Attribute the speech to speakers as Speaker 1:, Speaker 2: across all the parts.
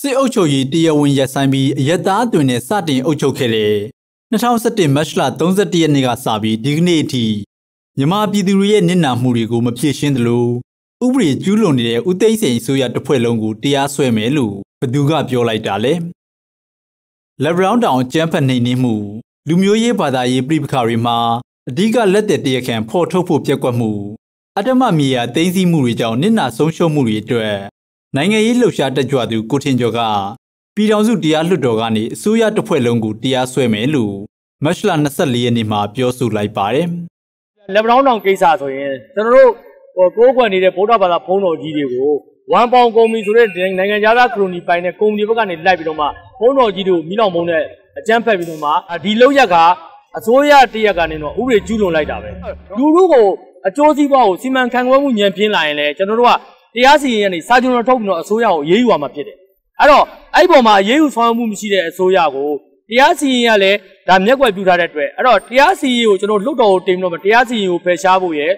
Speaker 1: စစ်အုပ်ချုပ်ရေးတရားဝင်ရပ်ဆိုင်းပြီးအယက်သားအတွင်နဲ့စတင်အုပ်ချုပ်ခဲ့တဲ့2017မတ်လ31ရက်နေ့ကစပြီးဒီကနေ့အထိမြန်မာပြည်သူတွေရဲ့နစ်နာမှုတွေကိုမဖြေရှင်းသလိုဥပဒေကျူးလွန်နေတဲ့ဥသိမ်းစိန်အစိုးရတစ်ဖွဲ့လုံးကိုတရားစွဲမယ်လို့ဘသူကပြောလိုက်တာလဲလက်ဘရောင်းတောင်ကျန်းဖတ်နေနေမှုလူမျိုးရေးဘာသာရေးပြိပခါတွေမှာအဓိကလက်သက်တရခံဖော်ထုတ်ဖို့ပြက်ကွက်မှုအတ္တမမြေယာသိမ်းဆည်းမှုတွေကြောင့်နစ်နာဆုံးရှုံးမှုတွေအတွက် နိုင်ငံရေးလှုပ်ရှားတက်ကြွသူကိုထင်ကျော်ကပြည်ထောင်စုတရားလွှတ်တော်ကနေအစိုးရတစ်ဖွဲ့လုံးကိုတရားစွဲမယ်လို့မတ်လ24ရက်နေ့မှာပြောဆိုလိုက်ပါတယ်။
Speaker 2: လက်ဘရောင်းတောင်ကိစ္စဆိုရင်ကျွန်တော်တို့ဟိုကိုးကွယ်နေတဲ့ဗုဒ္ဓဘာသာဘုန်းတော်ကြီးတွေကိုဝမ်ပေါင်ကုမ္ပဏီဆိုတဲ့နိုင်ငံခြားသားခရိုနီပိုင်တဲ့ကုမ္ပဏီဘက်ကနေလိုက်ပြီးတော့မှဘုန်းတော်ကြီးတို့မိလောင်မုံနဲ့အကြမ်းဖက်ပြီးတော့မှဒီလောက်ရက်ကအစိုးရတရက်ကနေတော့ဥပဒေကျူးလွန်လိုက်တာပဲလူလူကိုအကျိုးစီးပွားကိုစီမံခန့်ခွဲမှုညံပြင်းလာရင်လည်းကျွန်တော်တို့က တရားစီရင်ရနေစာချုပ်တော်ထုတ်ပြီးတော့အစိုးရကိုအေးအေးယူရမှာဖြစ်တယ်အဲ့တော့အဲ့ဒီပုံမှာအေးအေးယူဆောင်မှုမရှိတဲ့အစိုးရကိုတရားစီရင်ရလဲဒါမျက်ကွယ်ပြုထားတဲ့အတွက်အဲ့တော့တရားစီရင်ကိုကျွန်တော်လှုပ်တော်ကိုတင်ပြီးတော့တရားစီရင်ကိုဖယ်ရှားဖို့ရယ်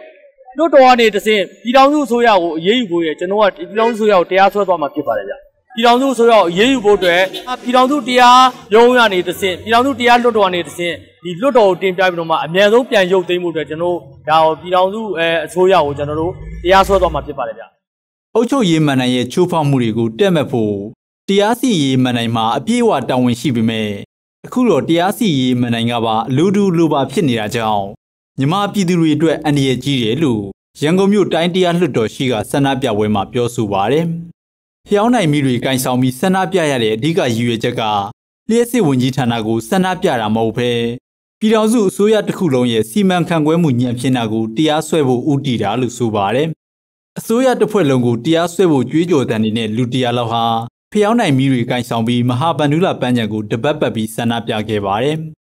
Speaker 2: လွတ်တော်ကနေတစင်ပြည်ထောင်စုအစိုးရကိုအေးအေးယူဖို့ရယ်ကျွန်တော်ကပြည်ထောင်စုအစိုးရကိုတရားစွဲသွားမှာဖြစ်ပါတယ်ဗျပြည်ထောင်စုအစိုးရကိုအေးအေးယူဖို့အတွက်ပြည်ထောင်စုတရားရုံးရနေတစင်ပြည်ထောင်စုတရားလွတ်တော်ကနေတစင်ဒီလွတ်တော်ကိုတင်ပြပြီးတော့မှအမြန်ဆုံးပြန်ရုပ်သိမ်းဖို့အတွက်ကျွန်တော်ဒါကိုပြည်ထောင်စုအဲအစိုးရကိုကျွန်တော်တို့တရားစွဲသွားမှာဖြစ်ပါတယ်ဗျ
Speaker 1: အုပ်ချုပ်ရေးမှန်နိုင်ရဲ့ချိုးဖောက်မှုတွေကိုတက်မဲ့ဖို့တရားစီရင်မှန်နိုင်မှာအပြည့်အဝတာဝန်ရှိပေမဲ့အခုတော့တရားစီရင်မှန်နိုင်ကပါလူဒူလူပါဖြစ်နေတာကြောင့်မြမပြည်သူတွေအတွက်အန္တရာယ်ကြီးတယ်လို့ရန်ကုန်မြို့တိုင်းတရားလွှတ်တော်ရှိကဆန္ဒပြပွဲမှာပြောဆိုပါတယ်။ဖျောင်းနိုင်မိတွေကင်ဆောင်ပြီးဆန္ဒပြရတဲ့အဓိကရည်ရွယ်ချက်ကလျှက်စစ်ဝန်ကြီးဌာနကိုဆန္ဒပြတာမဟုတ်ဘဲပြည်ထောင်စုအစိုးရတစ်ခုလုံးရဲ့စီမံခန့်ခွဲမှုညံ့ဖျင်းတာကိုတရားစွဲဖို့ဥတီတာလို့ဆိုပါတယ်။ အစိုးရတစ်ဖွဲ့လုံးကိုတရားစွဲဖို့ကြွေးကြော်တန်နေတဲ့လူတရားလောက်ဟာဖျောင်းနိုင်မီတွေကင်ဆောင်ပြီးမဟာဗန္ဓုလပန်းချံကိုတပတ်ပတ်ပြီးဆန္ဒပြခဲ့ပါတယ်။